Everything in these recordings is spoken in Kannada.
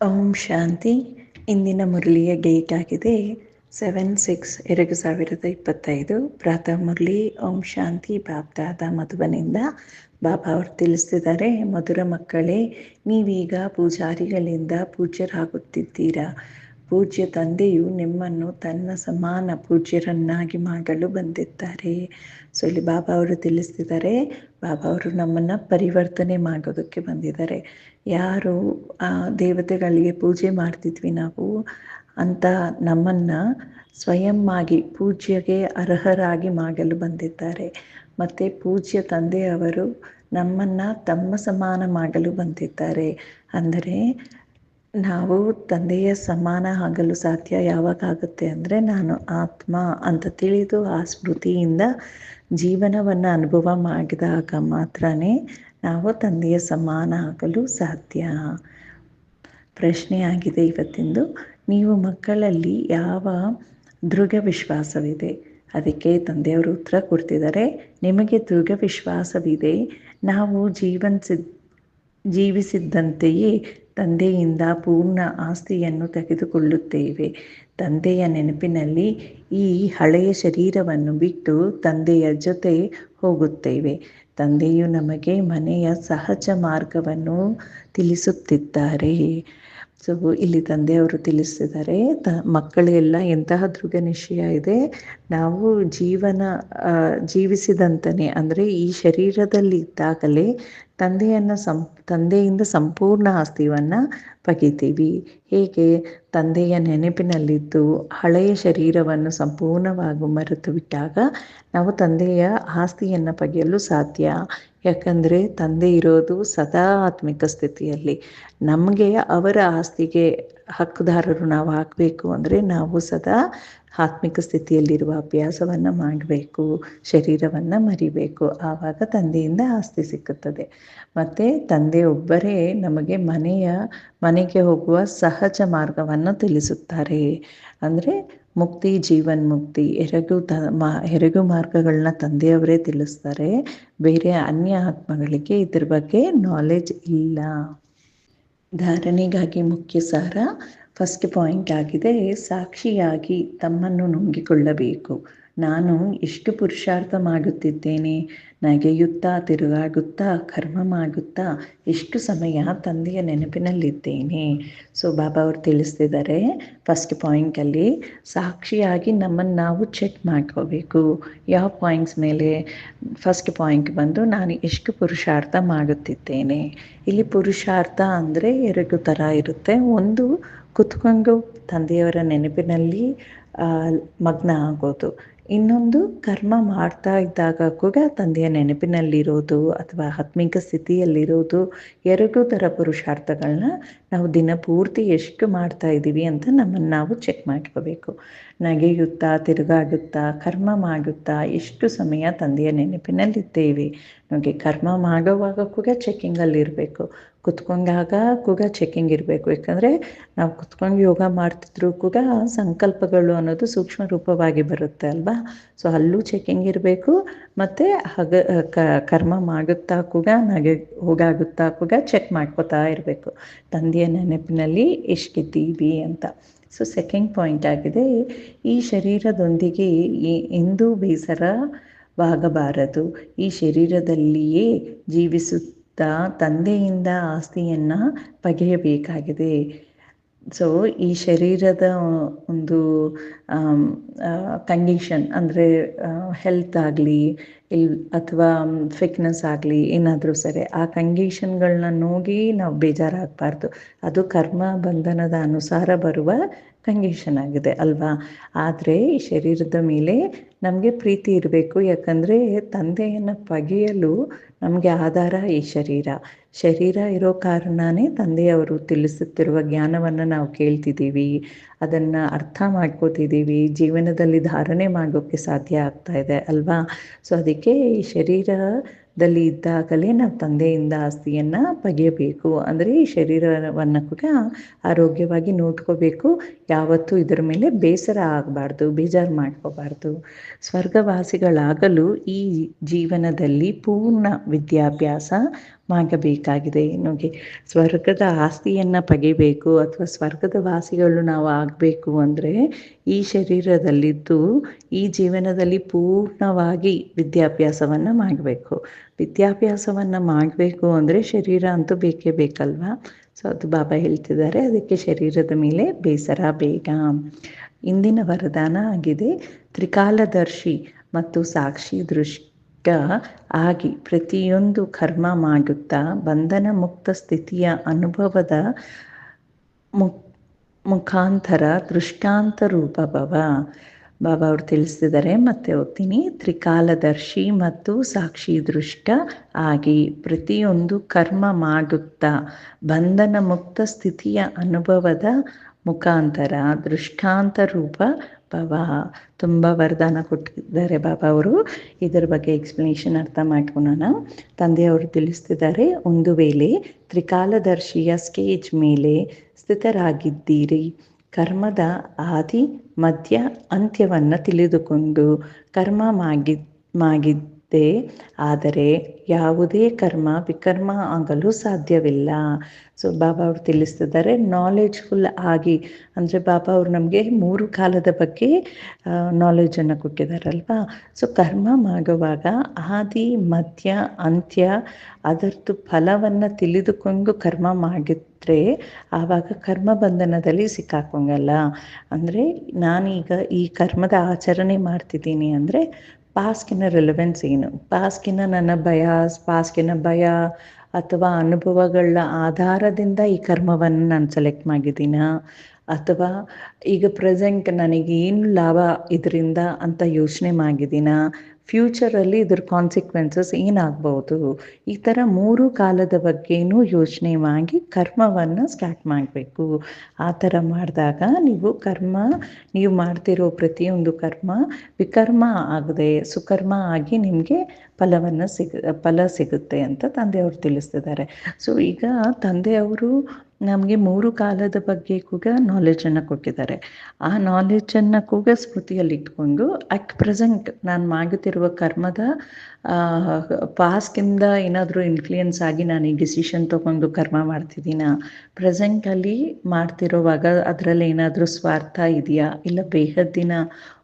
ಓಂ ಶಾಂತಿ. ಇಂದಿನ ಮುರಳಿಯ ಡೇಟ್ ಆಗಿದೆ ಸೆವೆನ್ ಸಿಕ್ಸ್ ಎರಡು ಸಾವಿರದ ಇಪ್ಪತ್ತೈದು. ಪ್ರಾತಃ ಮುರಳಿ, ಓಂ ಶಾಂತಿ ಬಾಬ್ದಾದ ಮಧುಬನಿಂದ ಬಾಬಾ ಅವರು ತಿಳಿಸ್ತಿದ್ದಾರೆ ಮಧುರ ಮಕ್ಕಳೇ, ನೀವೀಗ ಪೂಜಾರಿಗಳಿಂದ ಪೂಜ್ಯರಾಗುತ್ತಿದ್ದೀರಾ? ಪೂಜ್ಯ ತಂದೆಯು ನಿಮ್ಮನ್ನು ತನ್ನ ಸಮಾನ ಪೂಜ್ಯರನ್ನಾಗಿ ಮಾಡಲು ಬಂದಿದ್ದಾರೆ. ಸೊ ಇಲ್ಲಿ ಬಾಬಾ ಅವರು ತಿಳಿಸ್ತಿದ್ದಾರೆ ಬಾಬಾ ಅವರು ನಮ್ಮನ್ನು ಪರಿವರ್ತನೆ ಮಾಡೋದಕ್ಕೆ ಬಂದಿದ್ದಾರೆ. ಯಾರು, ಆ, ದೇವತೆಗಳಿಗೆ ಪೂಜೆ ಮಾಡ್ತಿದ್ವಿ ನಾವು, ಅಂತ ನಮ್ಮನ್ನು ಸ್ವಯಂ ಆಗಿ ಪೂಜ್ಯಗೆ ಅರ್ಹರಾಗಿ ಮಾಡಲು ಬಂದಿದ್ದಾರೆ. ಮತ್ತು ಪೂಜ್ಯ ತಂದೆಯವರು ನಮ್ಮನ್ನು ತಮ್ಮ ಸಮಾನ ಮಾಡಲು ಬಂದಿದ್ದಾರೆ. ಅಂದರೆ ನಾವು ತಂದೆಯ ಸಮಾನ ಆಗಲು ಸಾಧ್ಯ ಯಾವಾಗ ಆಗುತ್ತೆ ಅಂದರೆ ನಾನು ಆತ್ಮ ಅಂತ ತಿಳಿದು ಆ ಸ್ಮೃತಿಯಿಂದ ಜೀವನವನ್ನು ಅನುಭವ ಮಾಡಿದಾಗ ಮಾತ್ರನೇ ನಾವು ತಂದೆಯ ಸಮಾನ ಆಗಲು ಸಾಧ್ಯ. ಪ್ರಶ್ನೆಯಾಗಿದೆ ಇವತ್ತಿಂದು. ನೀವು ಮಕ್ಕಳಲ್ಲಿ ಯಾವ ದೃಢ ವಿಶ್ವಾಸವಿದೆ ಅದಕ್ಕೆ ತಂದೆಯವರು ಉತ್ತರ ಕೊಡ್ತಿದ್ದಾರೆ. ನಿಮಗೆ ದೃಢ ವಿಶ್ವಾಸವಿದೆ ನಾವು ಜೀವನಿಸಿದ ಜೀವಿಸಿದ್ದಂತೆಯೇ ತಂದೆಯಿಂದ ಪೂರ್ಣ ಆಸ್ತಿಯನ್ನು ತೆಗೆದುಕೊಳ್ಳುತ್ತೇವೆ. ತಂದೆಯ ನೆನಪಿನಲ್ಲಿ ಈ ಹಳೆಯ ಶರೀರವನ್ನು ಬಿಟ್ಟು ತಂದೆಯ ಜೊತೆ ಹೋಗುತ್ತೇವೆ. ತಂದೆಯು ನಮಗೆ ಮನೆಯ ಸಹಜ ಮಾರ್ಗವನ್ನು ತಿಳಿಸುತ್ತಿದ್ದಾರೆ. ಸೊ ಇಲ್ಲಿ ತಂದೆಯವರು ತಿಳಿಸ್ತಿದ್ದಾರೆ ತ ಮಕ್ಕಳೆಲ್ಲ ಎಂತಹ ದೃಢ ನಿಶ್ಚಯ ಇದೆ? ನಾವು ಜೀವನ ಜೀವಿಸಿದಂತನೆ, ಅಂದರೆ ಈ ಶರೀರದಲ್ಲಿ ಇದ್ದಾಗಲೇ ತಂದೆಯನ್ನು ಸಂ, ತಂದೆಯಿಂದ ಸಂಪೂರ್ಣ ಆಸ್ತಿಯನ್ನು ಪಗಿತೀವಿ. ಹೇಗೆ ತಂದೆಯ ನೆನಪಿನಲ್ಲಿದ್ದು ಹಳೆಯ ಶರೀರವನ್ನು ಸಂಪೂರ್ಣವಾಗಿ ಮರೆತು ಬಿಟ್ಟಾಗ ನಾವು ತಂದೆಯ ಆಸ್ತಿಯನ್ನು ಪಗೆಯಲು ಸಾಧ್ಯ. ಯಾಕಂದರೆ ತಂದೆ ಇರೋದು ಸದಾ ಆತ್ಮಿಕ ಸ್ಥಿತಿಯಲ್ಲಿ. ನಮಗೆ ಅವರ ಆಸ್ತಿಗೆ ಹಕ್ಕುದಾರರು ನಾವು ಹಾಕಬೇಕು ಅಂದರೆ ನಾವು ಸದಾ ಆತ್ಮಿಕ ಸ್ಥಿತಿಯಲ್ಲಿರುವ ಅಭ್ಯಾಸವನ್ನು ಮಾಡಬೇಕು, ಶರೀರವನ್ನು ಮರಿಬೇಕು. ಆವಾಗ ತಂದೆಯಿಂದ ಆಸ್ತಿ ಸಿಕ್ಕುತ್ತದೆ. ಮತ್ತು ತಂದೆಯೊಬ್ಬರೇ ನಮಗೆ ಮನೆಯ, ಮನೆಗೆ ಹೋಗುವ ಸಹಜ ಮಾರ್ಗವನ್ನು ತಿಳಿಸುತ್ತಾರೆ. ಅಂದರೆ ಮುಕ್ತಿ, ಜೀವನ್ ಮುಕ್ತಿ, ಎರಗು ತ, ಮಾ, ಎರಗು ಮಾರ್ಗಗಳನ್ನ ತಂದೆಯವರೇ ತಿಳಿಸ್ತಾರೆ. ಬೇರೆ ಅನ್ಯ ಆತ್ಮಗಳಿಗೆ ಇದ್ರ ಬಗ್ಗೆ ನಾಲೆಜ್ ಇಲ್ಲ. ಧಾರಣೆಗಾಗಿ ಮುಖ್ಯ ಸಾರ ಫಸ್ಟ್ ಪಾಯಿಂಟ್ ಆಗಿದೆ ಸಾಕ್ಷಿಯಾಗಿ ತಮ್ಮನ್ನು ನುಂಗಿಕೊಳ್ಳಬೇಕು. ನಾನು ಎಷ್ಟು ಪುರುಷಾರ್ಥ ಮಾಡುತ್ತಿದ್ದೇನೆ. ನಗೆಯುತ್ತಾ ತಿರುಗಾಗುತ್ತಾ ಕರ್ಮ ಮಾಡುತ್ತಾ ಎಷ್ಟು ಸಮಯ ತಂದೆಯ ನೆನಪಿನಲ್ಲಿದ್ದೇನೆ. ಸೊ, ಬಾಬಾ ಅವರು ತಿಳಿಸ್ತಿದ್ದಾರೆ ಫಸ್ಟ್ ಪಾಯಿಂಟಲ್ಲಿ ಸಾಕ್ಷಿಯಾಗಿ ನಮ್ಮನ್ನು ನಾವು ಚೆಕ್ ಮಾಡ್ಕೋಬೇಕು. ಯಾವ ಪಾಯಿಂಟ್ಸ್ ಮೇಲೆ ಫಸ್ಟ್ ಪಾಯಿಂಟ್ ಬಂದು ನಾನು ಎಷ್ಟು ಪುರುಷಾರ್ಥ ಮಾಡುತ್ತಿದ್ದೇನೆ. ಇಲ್ಲಿ ಪುರುಷಾರ್ಥ ಅಂದರೆ ಎರಡು ಥರ ಇರುತ್ತೆ. ಒಂದು ಕುತ್ಕೊಂಡು ತಂದೆಯವರ ನೆನಪಿನಲ್ಲಿ ಮಗ್ನ ಆಗೋದು. ಇನ್ನೊಂದು ಕರ್ಮ ಮಾಡ್ತಾ ಇದ್ದಾಗ ಕೂಡ ತಂದೆಯ ನೆನಪಿನಲ್ಲಿರೋದು ಅಥವಾ ಆತ್ಮಿಕ ಸ್ಥಿತಿಯಲ್ಲಿರೋದು ಎರಡು ಥರ ಪುರುಷಾರ್ಥಗಳನ್ನ ನಾವು ದಿನ ಪೂರ್ತಿ ಎಷ್ಟು ಮಾಡ್ತಾ ಇದ್ದೀವಿ ಅಂತ ನಮ್ಮನ್ನು ನಾವು ಚೆಕ್ ಮಾಡ್ಕೋಬೇಕು. ನಗೆಯುತ್ತಾ, ತಿರುಗಾಡುತ್ತಾ, ಕರ್ಮ ಮಾಡುತ್ತಾ ಎಷ್ಟು ಸಮಯ ತಂದೆಯ ನೆನಪಿನಲ್ಲಿದ್ದೇವೆ? ನಮಗೆ ಕರ್ಮ ಮಾಡುವಾಗ ಕೂಡ ಚೆಕ್ಕಿಂಗಲ್ಲಿರಬೇಕು ಕುತ್ಕೊಂಡಾಗ ಕೂಡ ಚೆಕ್ಕಿಂಗ್ ಇರಬೇಕು. ಯಾಕಂದರೆ ನಾವು ಕುತ್ಕೊಂಡು ಯೋಗ ಮಾಡ್ತಿದ್ರು ಕೂಡ ಸಂಕಲ್ಪಗಳು ಅನ್ನೋದು ಸೂಕ್ಷ್ಮ ರೂಪವಾಗಿ ಬರುತ್ತೆ ಅಲ್ವಾ? ಸೊ ಅಲ್ಲೂ ಚೆಕ್ಕಿಂಗ್ ಇರಬೇಕು. ಮತ್ತು ಹಗ ಕರ್ಮ ಮಾಡುತ್ತಾ ಕೂಡ ನಗೆ ಹೋಗಾಗುತ್ತಾ ಕೂಡ ಚೆಕ್ ಮಾಡ್ಕೋತಾ ಇರಬೇಕು. ತಂದೆಯ ನೆನಪಿನಲ್ಲಿ ಎಷ್ಟಿದ್ದೀವಿ ಅಂತ. ಸೊ ಸೆಕೆಂಡ್ ಪಾಯಿಂಟ್ ಆಗಿದೆ, ಈ ಶರೀರದೊಂದಿಗೆ ಎಂದೂ ಬೇಸರವಾಗಬಾರದು ಈ ಶರೀರದಲ್ಲಿಯೇ ಜೀವಿಸುತ್ತಾ ತಂದೆಯಿಂದ ಆಸ್ತಿಯನ್ನು ಪಗೆಯಬೇಕಾಗಿದೆ. ಸೊ ಈ ಶರೀರದ ಒಂದು ಕಂಡೀಷನ್ ಅಂದರೆ ಹೆಲ್ತ್ ಆಗಲಿ, ಇಲ್, ಅಥವಾ ಫಿಟ್ನೆಸ್ ಆಗಲಿ, ಏನಾದರೂ ಸರಿ, ಆ ಕಂಡೀಷನ್ಗಳನ್ನ ನೋಡಿ ನಾವು ಬೇಜಾರಾಗಬಾರ್ದು. ಅದು ಕರ್ಮ ಬಂಧನದ ಅನುಸಾರ ಬರುವ ಕಂಡೀಷನ್ ಆಗಿದೆ ಅಲ್ವಾ? ಆದರೆ, ಈ ಶರೀರದ ಮೇಲೆ ನಮಗೆ ಪ್ರೀತಿ ಇರಬೇಕು. ಯಾಕಂದರೆ ತಂದೆಯನ್ನು ಪಗೆಯಲು ನಮಗೆ ಆಧಾರ ಈ ಶರೀರ. ಶರೀರ ಇರೋ ಕಾರಣನೇ ತಂದೆಯವರು ತಿಳಿಸುತ್ತಿರುವ ಜ್ಞಾನವನ್ನು ನಾವು ಕೇಳ್ತಿದ್ದೀವಿ. ಅದನ್ನು ಅರ್ಥ ಮಾಡ್ಕೋತಿದ್ದೀವಿ. ಜೀವನದಲ್ಲಿ ಧಾರಣೆ ಮಾಡೋಕ್ಕೆ ಸಾಧ್ಯ ಆಗ್ತಾ ಇದೆ ಅಲ್ವಾ? ಸೊ ಅದಕ್ಕೆ ಈ ಶರೀರದಲ್ಲಿ ಇದ್ದಾಗಲೇ ನಾವು ತಂದೆಯಿಂದ ಆಸ್ತಿಯನ್ನು ಪಗೆಯಬೇಕು. ಅಂದರೆ ಈ ಶರೀರವನ್ನು ಕೂಡ ಆರೋಗ್ಯವಾಗಿ ನೋಡ್ಕೋಬೇಕು. ಯಾವತ್ತೂ ಇದರ ಮೇಲೆ ಬೇಸರ ಆಗಬಾರ್ದು, ಬೇಜಾರು ಮಾಡ್ಕೋಬಾರ್ದು. ಸ್ವರ್ಗವಾಸಿಗಳಾಗಲು ಈ ಜೀವನದಲ್ಲಿ ಪೂರ್ಣ ವಿದ್ಯಾಭ್ಯಾಸ ಮಾಗಬೇಕಾಗಿದೆ ನಮಗೆ ಸ್ವರ್ಗದ ಆಸ್ತಿಯನ್ನು ಪಗಿಬೇಕು ಅಥವಾ ಸ್ವರ್ಗದ ವಾಸಿಗಳು ನಾವು ಆಗಬೇಕು ಅಂದರೆ ಈ ಶರೀರದಲ್ಲಿದ್ದು ಈ ಜೀವನದಲ್ಲಿ ಪೂರ್ಣವಾಗಿ ವಿದ್ಯಾಭ್ಯಾಸವನ್ನು ಮಾಡಬೇಕು. ವಿದ್ಯಾಭ್ಯಾಸವನ್ನು ಮಾಡಬೇಕು ಅಂದರೆ ಶರೀರ ಅಂತೂ ಬೇಕೇ ಬೇಕಲ್ವಾ? ಸೊ, ಅದು ಬಾಬಾ ಹೇಳ್ತಿದ್ದಾರೆ. ಅದಕ್ಕೆ ಶರೀರದ ಮೇಲೆ ಬೇಸರ, ಬೇಗ. ಇಂದಿನ ವರದಾನ ಆಗಿದೆ. ತ್ರಿಕಾಲದರ್ಶಿ ಮತ್ತು ಸಾಕ್ಷಿ ದೃಷ್ಟ. ಆಗಿ ಪ್ರತಿಯೊಂದು ಕರ್ಮ ಮಾಡುತ್ತಾ ಬಂಧನ ಮುಕ್ತ ಸ್ಥಿತಿಯ ಅನುಭವದ ಮುಕ್ ಮುಖಾಂತರ ದೃಷ್ಟಾಂತ ರೂಪ ಭವ. ಬಾಬಾ ಅವರು ತಿಳಿಸಿದರೆ ಮತ್ತೆ ಓದ್ತೀನಿ. ತ್ರಿಕಾಲದರ್ಶಿ ಮತ್ತು ಸಾಕ್ಷಿ ದೃಷ್ಟ ಆಗಿ ಪ್ರತಿಯೊಂದು ಕರ್ಮ ಮಾಡುತ್ತಾ ಬಂಧನ ಮುಕ್ತ ಸ್ಥಿತಿಯ ಅನುಭವದ ಮುಖಾಂತರ ದೃಷ್ಟಾಂತ ರೂಪ ಬಾಬಾ ತುಂಬ ವರದಾನ ಕೊಟ್ಟಿದ್ದಾರೆ ಬಾಬಾ ಅವರು. ಇದರ ಬಗ್ಗೆ ಎಕ್ಸ್ಪ್ಲನೇಷನ್ ಅರ್ಥ ಮಾಡ್ಕೊಳೋಣ. ತಂದೆಯವರು ತಿಳಿಸ್ತಿದ್ದಾರೆ, ಒಂದು ವೇಳೆ ತ್ರಿಕಾಲದರ್ಶಿಯ ಸ್ಟೇಜ್ ಮೇಲೆ ಸ್ಥಿತರಾಗಿದ್ದೀರಿ. ಕರ್ಮದ ಆದಿ ಮಧ್ಯ ಅಂತ್ಯವನ್ನು ತಿಳಿದುಕೊಂಡು ಕರ್ಮ ಮಾಗಿ ಮಾಗಿದ್ದೆ ಆದರೆ ಯಾವುದೇ ಕರ್ಮ ವಿಕರ್ಮ ಆಗಲು ಸಾಧ್ಯವಿಲ್ಲ. ಸೊ ಬಾಬಾ ಅವರು ತಿಳಿಸ್ತಿದ್ದಾರೆ ನಾಲೆಜ್ಫುಲ್ ಆಗಿ, ಅಂದರೆ ಬಾಬಾ ಅವರು ನಮಗೆ ಮೂರು ಕಾಲದ ಬಗ್ಗೆ ನಾಲೆಜನ್ನು ಕೊಟ್ಟಿದ್ದಾರಲ್ವಾ? ಸೊ ಕರ್ಮ ಮಾಡುವಾಗ ಆದಿ, ಮಧ್ಯ, ಅಂತ್ಯ ಅದರದ್ದು ಫಲವನ್ನು ತಿಳಿದುಕೊಂಡು ಕರ್ಮ ಮಾಡಿದ್ರೆ, ಆವಾಗ ಕರ್ಮ ಬಂಧನದಲ್ಲಿ ಸಿಕ್ಕಾಕೊಂಗಲ್ಲ. ಅಂದರೆ ನಾನೀಗ ಈ ಕರ್ಮದ ಆಚರಣೆ ಮಾಡ್ತಿದ್ದೀನಿ ಅಂದರೆ ಪಾಸ್ಕಿನ ರೆಲೆವೆನ್ಸ್ ಏನು? ಪಾಸ್ಕಿನ ನನ್ನ ಭಯ ಪಾಸ್ಕಿನ ಭಯ ಅಥವಾ ಅನುಭವಗಳ ಆಧಾರದಿಂದ ಈ ಕರ್ಮವನ್ನು ನಾನು ಸೆಲೆಕ್ಟ್ ಮಾಡಿದ್ದೀನ? ಅಥವಾ ಈಗ ಪ್ರೆಸೆಂಟ್ ನನಗೆ ಏನು ಲಾಭ ಇದರಿಂದ ಅಂತ ಯೋಚನೆ ಮಾಡಿದ್ದೀನ? ಫ್ಯೂಚರಲ್ಲಿ ಇದ್ರ ಕಾನ್ಸಿಕ್ವೆನ್ಸಸ್ ಏನಾಗ್ಬೋದು? ಈ ಥರ ಮೂರು ಕಾಲದ ಬಗ್ಗೆನೂ ಯೋಚನೆ ಮಾಡಿ ಕರ್ಮವನ್ನು ಸ್ಟಾರ್ಟ್ ಮಾಡಬೇಕು. ಆ ಥರ ಮಾಡಿದಾಗ ನೀವು ಕರ್ಮ, ನೀವು ಮಾಡ್ತಿರೋ ಪ್ರತಿಯೊಂದು ಕರ್ಮ ವಿಕರ್ಮ ಆಗದೆ, ಸುಕರ್ಮ ಆಗಿ ನಿಮಗೆ ಫಲವನ್ನು ಸಿಗ, ಫಲ ಸಿಗುತ್ತೆ ಅಂತ ತಂದೆಯವರು ತಿಳಿಸ್ತಿದ್ದಾರೆ. ಸೊ ಈಗ ತಂದೆಯವರು ನಮಗೆ ಮೂರು ಕಾಲದ ಬಗ್ಗೆ ಕೂಡ ನಾಲೆಜನ್ನು ಕೊಟ್ಟಿದ್ದಾರೆ. ಆ ನಾಲೆಜನ್ನು ಕೂಡ ಸ್ಮೃತಿಯಲ್ಲಿ ಇಟ್ಕೊಂಡು ಅಟ್ ಪ್ರೆಸೆಂಟ್ ನಾನು ಮಾಡುತ್ತಿರುವ ಕರ್ಮದ ಪಾಸ್ಕಿಂದ ಏನಾದರೂ ಇನ್ಫ್ಲೂಯೆನ್ಸ್ ಆಗಿ ನಾನು ಈ ಡಿಸಿಷನ್ ತೊಗೊಂಡು ಕರ್ಮ ಮಾಡ್ತಿದ್ದೀನ? ಪ್ರೆಸೆಂಟಲ್ಲಿ ಮಾಡ್ತಿರೋವಾಗ ಅದರಲ್ಲಿ ಏನಾದರೂ ಸ್ವಾರ್ಥ ಇದೆಯಾ? ಇಲ್ಲ ಬೇಹದ್ದಿನ?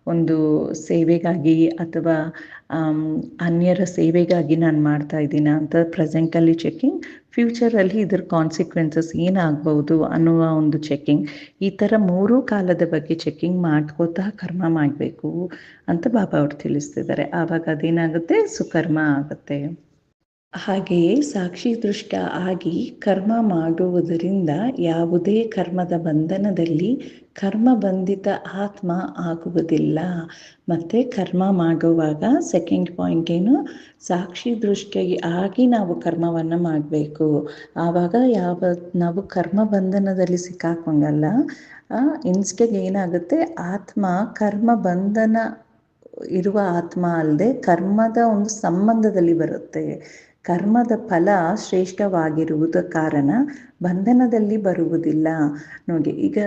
ಒಂದು ಸೇವೆಗಾಗಿ ಅಥವಾ ಅನ್ಯರ ಸೇವೆಗಾಗಿ ನಾನು ಮಾಡ್ತಾ ಇದ್ದೀನ ಅಂತ ಪ್ರೆಸೆಂಟಲ್ಲಿ ಚೆಕಿಂಗ್ ಫ್ಯೂಚರಲ್ಲಿ ಇದ್ರ ಕಾನ್ಸಿಕ್ವೆನ್ಸಸ್ ಏನಾಗ್ಬೋದು ಅನ್ನುವ ಒಂದು ಚೆಕಿಂಗ್ ಈ ಥರ ಮೂರು ಕಾಲದ ಬಗ್ಗೆ ಚೆಕಿಂಗ್ ಮಾಡ್ಕೋತಾ ಕರ್ಮ ಮಾಡಬೇಕು ಅಂತ ಬಾಬಾ ಅವ್ರು ತಿಳಿಸ್ತಿದ್ದಾರೆ. ಆವಾಗ ಅದೇನಾಗುತ್ತೆ? ಸುಕರ್ಮ ಆಗುತ್ತೆ. ಹಾಗೆಯೇ ಸಾಕ್ಷಿ ದೃಷ್ಟ ಆಗಿ ಕರ್ಮ ಮಾಡುವುದರಿಂದ ಯಾವುದೇ ಕರ್ಮದ ಬಂಧನದಲ್ಲಿ ಕರ್ಮ ಬಂಧಿತ ಆತ್ಮ ಆಗುವುದಿಲ್ಲ. ಮತ್ತೆ ಕರ್ಮ ಮಾಡುವಾಗ ಸೆಕೆಂಡ್ ಪಾಯಿಂಟ್ ಏನು? ಸಾಕ್ಷಿ ದೃಷ್ಟಿಯಾಗಿ ಆಗಿ ನಾವು ಕರ್ಮವನ್ನು ಮಾಡಬೇಕು. ಆವಾಗ ಯಾವ ನಾವು ಕರ್ಮ ಬಂಧನದಲ್ಲಿ ಸಿಕ್ಕಾಕೊಂಡಲ್ಲ ಇನ್ಸ್ಟೆಡ್ ಏನಾಗುತ್ತೆ? ಆತ್ಮ ಕರ್ಮ ಬಂಧನ ಇರುವ ಆತ್ಮ ಅಲ್ಲದೆ ಕರ್ಮದ ಒಂದು ಸಂಬಂಧದಲ್ಲಿ ಬರುತ್ತೆ. ಕರ್ಮದ ಫಲ ಶ್ರೇಷ್ಠವಾಗಿರುವುದ ಕಾರಣ ಬಂಧನದಲ್ಲಿ ಬರುವುದಿಲ್ಲ. ನೋಡಿ, ಈಗ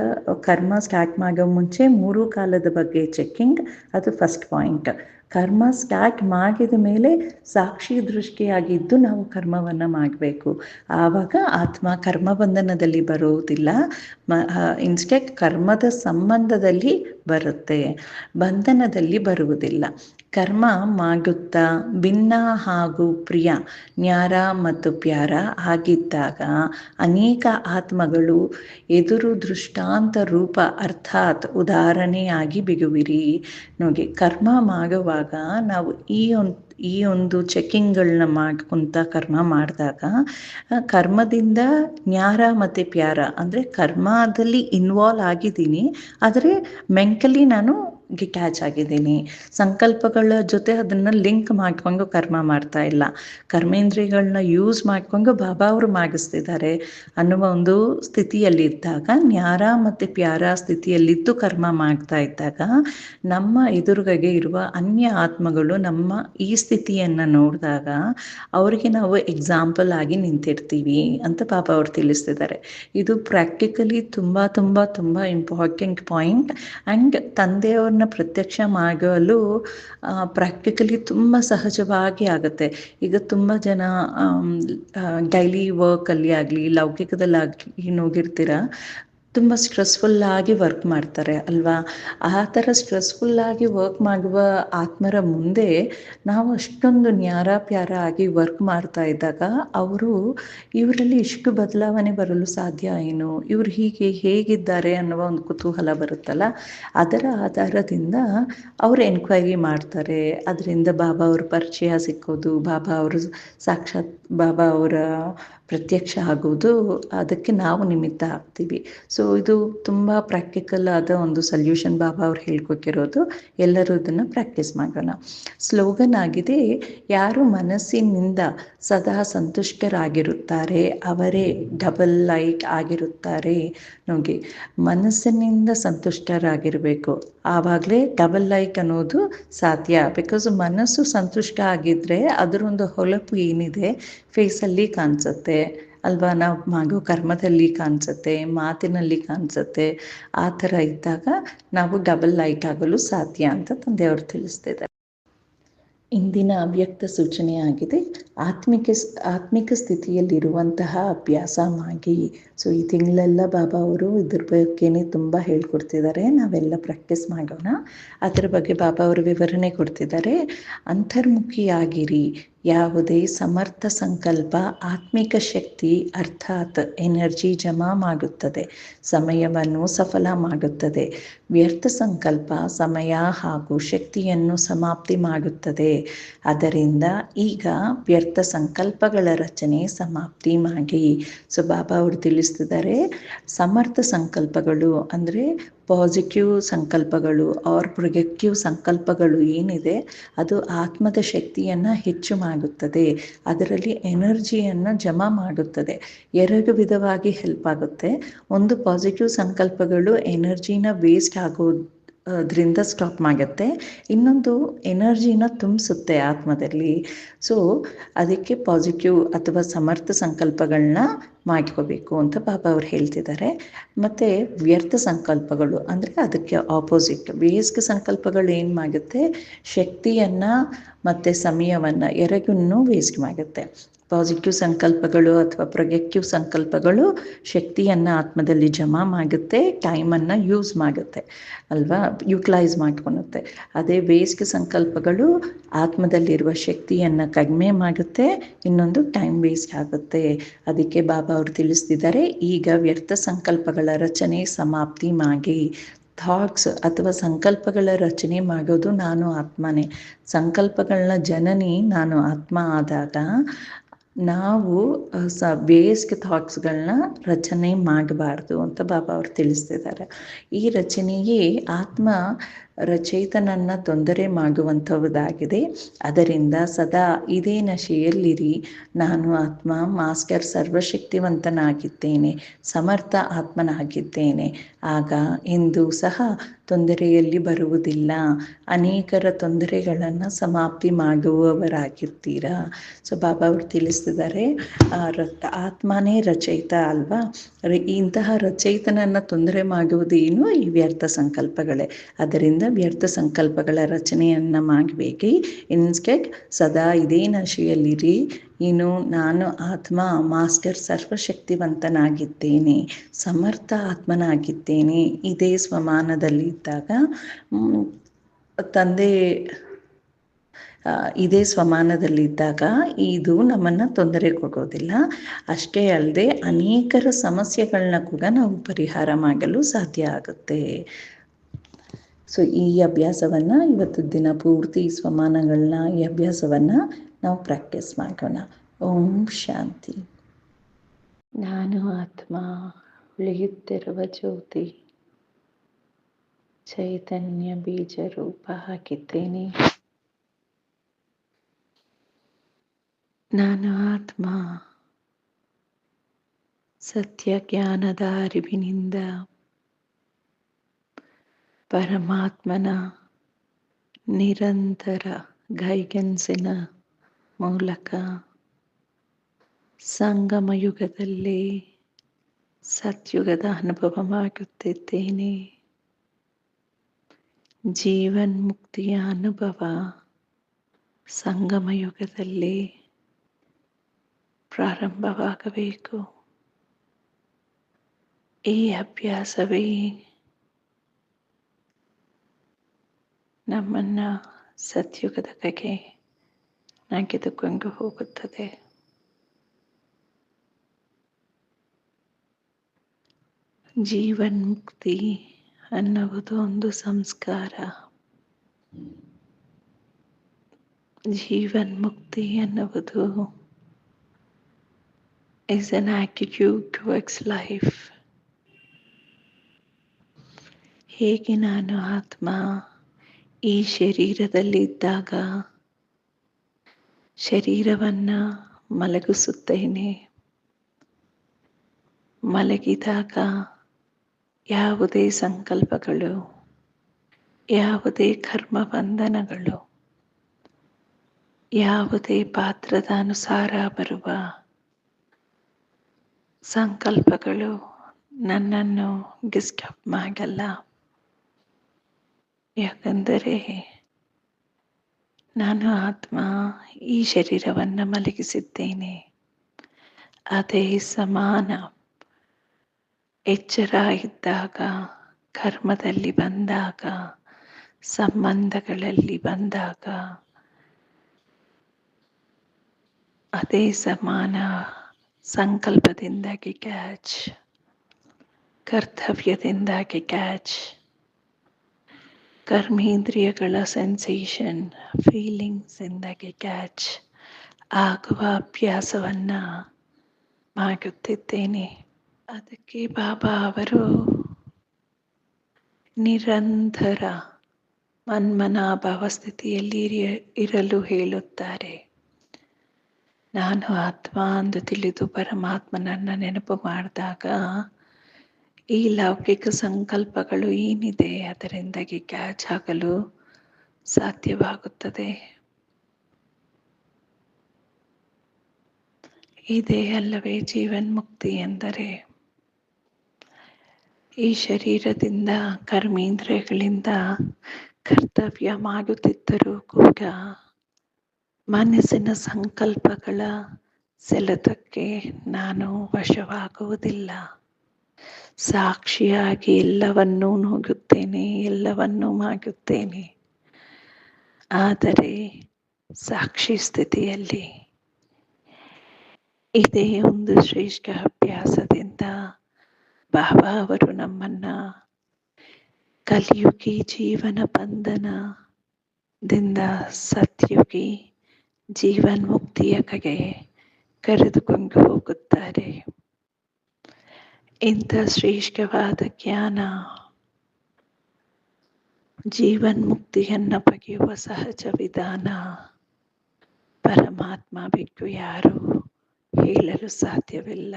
ಕರ್ಮ ಸ್ಟಾರ್ಟ್ ಮಾಡೋ ಮುಂಚೆ ಮೂರು ಕಾಲದ ಬಗ್ಗೆ ಚೆಕ್ಕಿಂಗ್ ಅದು ಫಸ್ಟ್ ಪಾಯಿಂಟ್ ಕರ್ಮ ಸ್ಟಾರ್ಟ್ ಮಾಡಿದ ಮೇಲೆ ಸಾಕ್ಷಿ ದೃಷ್ಟಿಯಾಗಿದ್ದು ನಾವು ಕರ್ಮವನ್ನು ಮಾಡಬೇಕು. ಆವಾಗ ಆತ್ಮ ಕರ್ಮ ಬಂಧನದಲ್ಲಿ ಬರುವುದಿಲ್ಲ. ಮ ಕರ್ಮದ ಸಂಬಂಧದಲ್ಲಿ ಬರುತ್ತೆ. ಬಂಧನದಲ್ಲಿ ಬರುವುದಿಲ್ಲ. ಕರ್ಮ ಮಾಡುತ್ತಾ ಭಿನ್ನ ಹಾಗೂ ಪ್ರಿಯ, ನ್ಯಾರ ಮತ್ತು ಪ್ಯಾರ ಆಗಿದ್ದಾಗ ಅನೇಕ ಆತ್ಮಗಳು ಎದುರು ದೃಷ್ಟಾಂತ ರೂಪ ಅರ್ಥಾತ್ ಉದಾಹರಣೆಯಾಗಿ ಬಿಗುವಿರಿ ನೋಡಿ, ಕರ್ಮ ಮಾಡುವಾಗ ನಾವು ಈ ಒಂದು ಈ ಒಂದು ಚೆಕ್ಕಿಂಗ್ಗಳನ್ನ ಮಾಡ್ಕೊಂತ ಕರ್ಮ ಮಾಡಿದಾಗ ಕರ್ಮದಿಂದ ನ್ಯಾರ ಮತ್ತು ಪ್ಯಾರ ಅಂದರೆ ಕರ್ಮದಲ್ಲಿ ಇನ್ವಾಲ್ವ್ ಆಗಿದ್ದೀನಿ, ಆದರೆ ಮೆಂಟಲಿ ನಾನು ಡಿಟ್ಯಾಚ್ ಆಗಿದ್ದೀನಿ. ಸಂಕಲ್ಪಗಳ ಜೊತೆ ಅದನ್ನ ಲಿಂಕ್ ಮಾಡ್ಕೊಂಡು ಕರ್ಮ ಮಾಡ್ತಾ ಇಲ್ಲ. ಕರ್ಮೇಂದ್ರಿಯಗಳನ್ನ ಯೂಸ್ ಮಾಡ್ಕೊಂಡು ಬಾಬಾ ಅವರು ಮಾಡಿಸ್ತಿದ್ದಾರೆ ಅನ್ನುವ ಒಂದು ಸ್ಥಿತಿಯಲ್ಲಿ ಇದ್ದಾಗ, ನ್ಯಾರ ಮತ್ತೆ ಪ್ಯಾರ ಸ್ಥಿತಿಯಲ್ಲಿದ್ದು ಕರ್ಮ ಮಾಡ್ತಾ ಇದ್ದಾಗ, ನಮ್ಮ ಎದುರುಗಗೆ ಇರುವ ಅನ್ಯ ಆತ್ಮಗಳು ನಮ್ಮ ಈ ಸ್ಥಿತಿಯನ್ನ ನೋಡಿದಾಗ ಅವರಿಗೆ ನಾವು ಎಕ್ಸಾಂಪಲ್ ಆಗಿ ನಿಂತಿರ್ತೀವಿ ಅಂತ ಬಾಬಾ ಅವರು ತಿಳಿಸ್ತಿದ್ದಾರೆ. ಇದು ಪ್ರಾಕ್ಟಿಕಲಿ ತುಂಬಾ ತುಂಬಾ ತುಂಬಾ ಇಂಪಾರ್ಟೆಂಟ್ ಪಾಯಿಂಟ್ ಅಂಡ್ ತಂದೆಯವ್ರ ಬಾಬಾವ್ರನ್ನ ಪ್ರತ್ಯಕ್ಷ ಮಾಡಲು ಪ್ರಾಕ್ಟಿಕಲಿ ತುಂಬ ಸಹಜವಾಗಿ ಆಗುತ್ತೆ. ಈಗ ತುಂಬ ಜನ ಡೈಲಿ ವರ್ಕಲ್ಲಿ ಆಗಲಿ, ಲೌಕಿಕದಲ್ಲಾಗಲಿ ಹೋಗಿರ್ತೀರ ತುಂಬ ಸ್ಟ್ರೆಸ್ಫುಲ್ಲಾಗಿ ವರ್ಕ್ ಮಾಡ್ತಾರೆ ಅಲ್ವಾ? ಆ ಥರ ಸ್ಟ್ರೆಸ್ಫುಲ್ಲಾಗಿ ವರ್ಕ್ ಮಾಡುವ ಆತ್ಮರ ಮುಂದೆ ನಾವು ಅಷ್ಟೊಂದು ನ್ಯಾರ ಪ್ಯಾರ ಆಗಿ ವರ್ಕ್ ಮಾಡ್ತಾ ಇದ್ದಾಗ ಅವರು ಇವರಲ್ಲಿ ಇಷ್ಟು ಬದಲಾವಣೆ ಬರಲು ಸಾಧ್ಯ ಏನು? ಇವರು ಹೀಗೆ ಹೇಗಿದ್ದಾರೆ ಅನ್ನುವ ಒಂದು ಕುತೂಹಲ ಬರುತ್ತಲ್ಲ? ಅದರ ಆಧಾರದಿಂದ ಅವರು ಎನ್ಕ್ವೈರಿ ಮಾಡ್ತಾರೆ. ಅದರಿಂದ ಬಾಬಾ ಅವ್ರ ಪರಿಚಯ ಸಿಕ್ಕೋದು, ಬಾಬಾ ಅವರು ಸಾಕ್ಷಾತ್ ಬಾಬಾ ಅವರ ಪ್ರತ್ಯಕ್ಷ ಆಗೋದು, ಅದಕ್ಕೆ ನಾವು ನಿಮಿತ್ತ ಆಗ್ತೀವಿ. ಸೊ ಇದು ತುಂಬ ಪ್ರಾಕ್ಟಿಕಲ್ ಆದ ಒಂದು ಸಲ್ಯೂಷನ್ ಬಾಬಾ ಅವ್ರು ಹೇಳ್ಕೊಟ್ಟಿರೋದು. ಎಲ್ಲರೂ ಇದನ್ನು ಪ್ರಾಕ್ಟೀಸ್ ಮಾಡೋಣ. ಸ್ಲೋಗನ್ ಆಗಿದೆ, ಯಾರು ಮನಸ್ಸಿನಿಂದ ಸದಾ ಸಂತುಷ್ಟರಾಗಿರುತ್ತಾರೆ, ಅವರೇ ಡಬಲ್ ಲೈಟ್ ಆಗಿರುತ್ತಾರೆ. ನೋಡಿ, ಮನಸ್ಸಿನಿಂದ ಸಂತುಷ್ಟರಾಗಿರಬೇಕು. ಆವಾಗಲೇ ಡಬಲ್ ಲೈಟ್ ಅನ್ನೋದು ಸಾಧ್ಯ. ಬಿಕಾಸ್ ಮನಸ್ಸು ಸಂತುಷ್ಟ ಆಗಿದ್ದರೆ ಅದರೊಂದು ಹೊಳಪು ಏನಿದೆ? ಫೇಸಲ್ಲಿ ಕಾಣಿಸುತ್ತೆ. ಅಲ್ವಾ? ನಾವು ಮಾಡೋ ಕರ್ಮದಲ್ಲಿ ಕಾಣಿಸುತ್ತೆ, ಮಾತಿನಲ್ಲಿ ಕಾಣಿಸುತ್ತೆ. ಆ ಥರ ಇದ್ದಾಗ ನಾವು ಡಬಲ್ ಲೈಟ್ ಆಗಲು ಸಾಧ್ಯ ಅಂತ ತಂದೆಯವರು ತಿಳಿಸ್ತಿದ್ದಾರೆ. ಇಂದಿನ ಅವ್ಯಕ್ತ ಸೂಚನೆಯಾಗಿದೆ ಆತ್ಮಿಕ ಆತ್ಮಿಕ ಸ್ಥಿತಿಯಲ್ಲಿರುವಂತಹ ಅಭ್ಯಾಸ ಮಾಡಿ ಸೊ ಈ ತಿಂಗಳೆಲ್ಲ ಬಾಬಾ ಅವರು ಇದ್ರ ಬಗ್ಗೆನೆ ತುಂಬ ಹೇಳ್ಕೊಡ್ತಿದ್ದಾರೆ. ನಾವೆಲ್ಲ ಪ್ರಾಕ್ಟೀಸ್ ಮಾಡೋಣ. ಅದರ ಬಗ್ಗೆ ಬಾಬಾ ಅವರು ವಿವರಣೆ ಕೊಡ್ತಿದ್ದಾರೆ. ಅಂತರ್ಮುಖಿಯಾಗಿರಿ. ಯಾವುದೇ ಸಮರ್ಥ ಸಂಕಲ್ಪ ಆತ್ಮಿಕ ಶಕ್ತಿ ಅರ್ಥಾತ್ ಎನರ್ಜಿ ಜಮಾ ಮಾಡುತ್ತದೆ, ಸಮಯವನ್ನು ಸಫಲ ಮಾಡುತ್ತದೆ. ವ್ಯರ್ಥ ಸಂಕಲ್ಪ ಸಮಯ ಹಾಗೂ ಶಕ್ತಿಯನ್ನು ಸಮಾಪ್ತಿ ಮಾಡುತ್ತದೆ. ಅದರಿಂದ ಈಗ ವ್ಯರ್ಥ ಸಂಕಲ್ಪಗಳ ರಚನೆ ಸಮಾಪ್ತಿ ಮಾಡಿ. ಸೊ ಬಾಬಾ ಅವರು ತಿಳಿಸ್ತಿದ್ದಾರೆ, ಸಮರ್ಥ ಸಂಕಲ್ಪಗಳು ಅಂದರೆ ಪಾಸಿಟಿವ್ ಸಂಕಲ್ಪಗಳು ಆರ್ ಪ್ರೊಜೆಕ್ಟಿವ್ ಸಂಕಲ್ಪಗಳು ಏನಿದೆ, ಅದು ಆತ್ಮದ ಶಕ್ತಿಯನ್ನು ಹೆಚ್ಚು ಮಾಡುತ್ತದೆ. ಅದರಲ್ಲಿ ಎನರ್ಜಿಯನ್ನು ಜಮಾ ಮಾಡುತ್ತದೆ. ಎರಡು ವಿಧವಾಗಿ ಹೆಲ್ಪ್ ಆಗುತ್ತೆ. ಒಂದು ಪಾಸಿಟಿವ್ ಸಂಕಲ್ಪಗಳು ಎನರ್ಜಿನ ವೇಸ್ಟ್ ಆಗೋದು ಅದರಿಂದ ಸ್ಟಾಪ್ ಮಾಡುತ್ತೆ ಇನ್ನೊಂದು ಎನರ್ಜಿನ ತುಂಬಿಸುತ್ತೆ ಆತ್ಮದಲ್ಲಿ. ಸೊ ಅದಕ್ಕೆ ಪಾಸಿಟಿವ್ ಅಥವಾ ಸಮರ್ಥ ಸಂಕಲ್ಪಗಳನ್ನ ಮಾಡ್ಕೋಬೇಕು ಅಂತ ಬಾಬಾ ಅವ್ರು ಹೇಳ್ತಿದ್ದಾರೆ. ಮತ್ತು ವ್ಯರ್ಥ ಸಂಕಲ್ಪಗಳು ಅಂದರೆ ಅದಕ್ಕೆ ಆಪೋಸಿಟ್ ವೇಸ್ಕ್ ಸಂಕಲ್ಪಗಳು ಏನು ಮಾಡುತ್ತೆ ಶಕ್ತಿಯನ್ನು ಮತ್ತು ಸಮಯವನ್ನು ಎರಡನ್ನೂ ವೇಸ್ಟ್ ಮಾಡುತ್ತೆ ಪಾಸಿಟಿವ್ ಸಂಕಲ್ಪಗಳು ಅಥವಾ ಪ್ರೊಜೆಕ್ಟಿವ್ ಸಂಕಲ್ಪಗಳು ಶಕ್ತಿಯನ್ನು ಆತ್ಮದಲ್ಲಿ ಜಮಾ ಮಾಡುತ್ತೆ ಟೈಮನ್ನು ಯೂಸ್ ಮಾಡುತ್ತೆ ಅಲ್ವಾ? ಯುಟಿಲೈಸ್ ಮಾಡ್ಕೊಳುತ್ತೆ. ಅದೇ ವೇಸ್ಟ್ ಸಂಕಲ್ಪಗಳು ಆತ್ಮದಲ್ಲಿರುವ ಶಕ್ತಿಯನ್ನು ಕಡಿಮೆ ಮಾಡುತ್ತೆ, ಇನ್ನೊಂದು ಟೈಮ್ ವೇಸ್ಟ್ ಆಗುತ್ತೆ. ಅದಕ್ಕೆ ಬಾಬಾ ಅವರು ತಿಳಿಸ್ತಿದ್ದಾರೆ, ಈಗ ವ್ಯರ್ಥ ಸಂಕಲ್ಪಗಳ ರಚನೆ ಸಮಾಪ್ತಿ ಮಾಡಿ. ಥಾಟ್ಸ್ ಅಥವಾ ಸಂಕಲ್ಪಗಳ ರಚನೆ ಮಾಡೋದು ನಾನು ಆತ್ಮನೇ. ಸಂಕಲ್ಪಗಳನ್ನ ಜನನಿ ನಾನು ಆತ್ಮ ಆದಾಗ ನಾವು ಸ ಥಾಟ್ಸ್ ಥಾಟ್ಸ್ಗಳನ್ನ ರಚನೆ ಮಾಡಬಾರ್ದು ಅಂತ ಬಾಬಾ ಅವ್ರು ತಿಳಿಸ್ತಿದ್ದಾರೆ. ಈ ರಚನೆಯೇ ಆತ್ಮ ರಚಯಿತನನ್ನು ತೊಂದರೆ ಮಾಡುವಂಥದ್ದಾಗಿದೆ ಅದರಿಂದ ಸದಾ ಇದೇ ನಶೆಯಲ್ಲಿರಿ. ನಾನು ಆತ್ಮ ಮಾಸ್ಕರ್ ಸರ್ವಶಕ್ತಿವಂತನಾಗಿದ್ದೇನೆ, ಸಮರ್ಥ ಆತ್ಮನಾಗಿದ್ದೇನೆ. ಆಗ ಎಂದು ಸಹ ತೊಂದರೆಯಲ್ಲಿ ಬರುವುದಿಲ್ಲ. ಅನೇಕರ ತೊಂದರೆಗಳನ್ನು ಸಮಾಪ್ತಿ ಮಾಡುವವರಾಗಿರ್ತೀರಾ? ಸೊ, ಬಾಬಾ ಅವರು ತಿಳಿಸ್ತಿದ್ದಾರೆ ಆತ್ಮನೇ ರಚಯಿತ ಅಲ್ವಾ? ಇಂತಹ ರಚಯಿತನನ್ನು ತೊಂದರೆ ಮಾಡುವುದೇನು ಈ ವ್ಯರ್ಥ ಸಂಕಲ್ಪಗಳೇ. ಅದರಿಂದ ವ್ಯರ್ಥ ಸಂಕಲ್ಪಗಳ ರಚನೆಯನ್ನು ಮಾಡಬೇಕಿ. ಇನ್ಸ್ಟೆಡ್ ಸದಾ ಇದೇ ನಶೆಯಲ್ಲಿರಿ ಇನ್ನು ನಾನು ಆತ್ಮ, ಮಾಸ್ಟರ್, ಸರ್ವಶಕ್ತಿವಂತನಾಗಿದ್ದೇನೆ. ಸಮರ್ಥ ಆತ್ಮನಾಗಿದ್ದೇನೆ. ಇದೇ ಸ್ವಮಾನದಲ್ಲಿ ಇದ್ದಾಗ ತಂದೆ ಇದೇ ಸ್ವಮಾನದಲ್ಲಿದ್ದಾಗ ಇದು ನಮ್ಮನ್ನು ತೊಂದರೆ ಕೊಡೋದಿಲ್ಲ. ಅಷ್ಟೇ ಅಲ್ಲದೆ ಅನೇಕರ ಸಮಸ್ಯೆಗಳನ್ನ ಕೂಡ ನಾವು ಪರಿಹಾರ ಮಾಡಲು ಸಾಧ್ಯ ಆಗುತ್ತೆ. ಸೊ ಈ ಅಭ್ಯಾಸವನ್ನ ಇವತ್ತು ದಿನ ಪೂರ್ತಿ ಸ್ವಮಾನಗಳನ್ನ ಈ ಅಭ್ಯಾಸವನ್ನ ನಾವು ಪ್ರಾಕ್ಟೀಸ್ ಮಾಡೋಣ ಓಂ ಶಾಂತಿ. ನಾನು ಆತ್ಮ, ಉಳಿಯುತ್ತಿರುವ ಜ್ಯೋತಿ, ಚೈತನ್ಯ ಬೀಜ ರೂಪ ಹಾಕಿದ್ದೇನೆ. ನಾನು ಆತ್ಮ ಸತ್ಯ ಜ್ಞಾನದ ಅರಿವಿನಿಂದ ಪರಮಾತ್ಮನ ನಿರಂತರ ಗೈಗೆನ್ಸಿನ ಮೂಲಕ ಸಂಗಮ ಯುಗದಲ್ಲಿ ಸತ್ಯುಗದ ಅನುಭವ ಮಾಡುತ್ತಿದ್ದೇನೆ ಜೀವನ್ಮುಕ್ತಿಯ ಅನುಭವ ಸಂಗಮ ಯುಗದಲ್ಲಿ ಪ್ರಾರಂಭವಾಗಬೇಕು. ಈ ಅಭ್ಯಾಸವೇ ನಮ್ಮನ್ನು ಸತ್ಯುಗದ ಕಗೆ ನೆಗೆದುಕೊಂಡು ಹೋಗುತ್ತದೆ ಜೀವನ್ಮುಕ್ತಿ ಅನ್ನುವುದು ಒಂದು ಸಂಸ್ಕಾರ ಜೀವನ್ಮುಕ್ತಿ ಅನ್ನುವುದು is an attitude towards life. ಹೇಗೆ ನಾನು ಆತ್ಮ ಈ ಶರೀರದಲ್ಲಿದ್ದಾಗ ಶರೀರವನ್ನು ಮಲಗಿಸುತ್ತೇನೆ. ಮಲಗಿದಾಗ ಯಾವುದೇ ಸಂಕಲ್ಪಗಳು, ಯಾವುದೇ ಕರ್ಮ ಬಂಧನಗಳು ಯಾವುದೇ ಪಾತ್ರದ ಅನುಸಾರ ಬರುವ ಸಂಕಲ್ಪಗಳು ನನ್ನನ್ನು ಡಿಸ್ಟರ್ಬ್ ಮಾಡಲ್ಲ. ಯಾಕಂದರೆ ನಾನು ಆತ್ಮ ಈ ಶರೀರವನ್ನು ಮಲಗಿಸಿದ್ದೇನೆ. ಅದೇ ಸಮಾನ ಎಚ್ಚರ ಇದ್ದಾಗ ಕರ್ಮದಲ್ಲಿ ಬಂದಾಗ, ಸಂಬಂಧಗಳಲ್ಲಿ ಬಂದಾಗ, ಅದೇ ಸಮಾನ ಸಂಕಲ್ಪದಿಂದಾಗಿ ಕ್ಯಾಚ್ ಕರ್ತವ್ಯದಿಂದಾಗಿ ಕ್ಯಾಚ್ ಕರ್ಮೇಂದ್ರಿಯಗಳ ಸೆನ್ಸೇಷನ್ ಫೀಲಿಂಗ್ಸಿಂದಾಗಿ ಕ್ಯಾಚ್ ಆಗುವ ಅಭ್ಯಾಸವನ್ನು ಮಾಡುತ್ತಿದ್ದೇನೆ. ಅದಕ್ಕೆ ಬಾಬಾ ಅವರು ನಿರಂತರ ಮನ್ಮನಾಭಾವ ಸ್ಥಿತಿಯಲ್ಲಿ ಇರಲು ಹೇಳುತ್ತಾರೆ. ನಾನು ಆತ್ಮ ಎಂದು ತಿಳಿದು ಪರಮಾತ್ಮನನ್ನು ನೆನಪು ಮಾಡಿದಾಗ ಈ ಲೌಕಿಕ ಸಂಕಲ್ಪಗಳು ಏನಿದೆ ಅದರಿಂದಾಗಿ ಕ್ಯಾಚ್ ಆಗಲು ಸಾಧ್ಯವಾಗುತ್ತದೆ? ಇದೇ ಅಲ್ಲವೇ ಜೀವನ್ಮುಕ್ತಿ ಎಂದರೆ, ಈ ಶರೀರದಿಂದ ಕರ್ಮೇಂದ್ರಿಯಗಳಿಂದ ಕರ್ತವ್ಯ ಮಾಡುತ್ತಿದ್ದರೂ ಕೂಡ ಮನಸ್ಸಿನ ಸಂಕಲ್ಪಗಳ ಸೆಳೆತಕ್ಕೆ ನಾನು ವಶವಾಗುವುದಿಲ್ಲ. ಸಾಕ್ಷಿಯಾಗಿ ಎಲ್ಲವನ್ನೂ ನೋಡುತ್ತೇನೆ, ಎಲ್ಲವನ್ನೂ ಮಾಡುತ್ತೇನೆ. ಆದರೆ ಸಾಕ್ಷಿ ಸ್ಥಿತಿಯಲ್ಲಿ ಇದೇ ಒಂದು ಶ್ರೇಷ್ಠ ಅಭ್ಯಾಸದಿಂದ ಬಾಬಾ ಅವರು ನಮ್ಮನ್ನ ಕಲಿಯುಗಿ ಜೀವನ ಬಂಧನದಿಂದ ಸತ್ಯುಗಿ ಜೀವನ್ಮುಕ್ತಿಯ ಕಗೆ ಕರೆದುಕೊಂಡು ಹೋಗುತ್ತಾರೆ. ಇಂಥ ಶ್ರೇಷ್ಠವಾದ ಜ್ಞಾನ ಜೀವನ್ಮುಕ್ತಿಯನ್ನು ಬಗೆಯುವ ಸಹಜ ವಿಧಾನ ಪರಮಾತ್ಮ ಬಿಟ್ಟು ಯಾರು ಹೇಳಲು ಸಾಧ್ಯವಿಲ್ಲ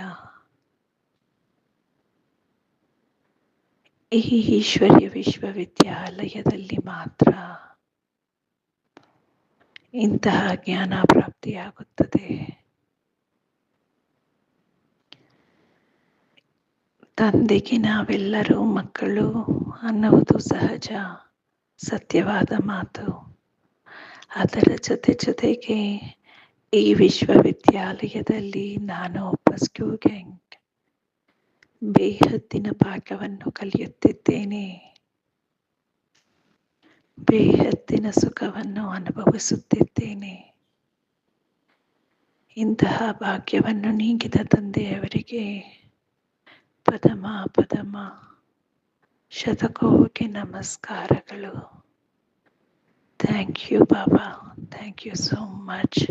ಈ ಈಶ್ವರ್ಯ ವಿಶ್ವವಿದ್ಯಾಲಯದಲ್ಲಿ ಮಾತ್ರ ಇಂತಹ ಜ್ಞಾನ ಪ್ರಾಪ್ತಿಯಾಗುತ್ತದೆ ತಂದೆಗೆ ನಾವೆಲ್ಲರೂ ಮಕ್ಕಳು ಅನ್ನುವುದು ಸಹಜ, ಸತ್ಯವಾದ ಮಾತು. ಅದರ ಜೊತೆ ಜೊತೆಗೆ ಈ ವಿಶ್ವವಿದ್ಯಾಲಯದಲ್ಲಿ ನಾನು ಒಬ್ಬ ಸ್ಟೂಡೆಂಟ್. ಬೇಹದ್ದಿನ ಪಾಠವನ್ನು ಕಲಿಯುತ್ತಿದ್ದೇನೆ. ಬೇಹದ್ದಿನ ಸುಖವನ್ನು ಅನುಭವಿಸುತ್ತಿದ್ದೇನೆ. ಇಂತಹ ಭಾಗ್ಯವನ್ನು ನೀಗಿದ ತಂದೆಯವರಿಗೆ ಪದಮ ಪದಮ ಶತಕೋಟಿ ನಮಸ್ಕಾರಗಳು thank you Baba thank you so much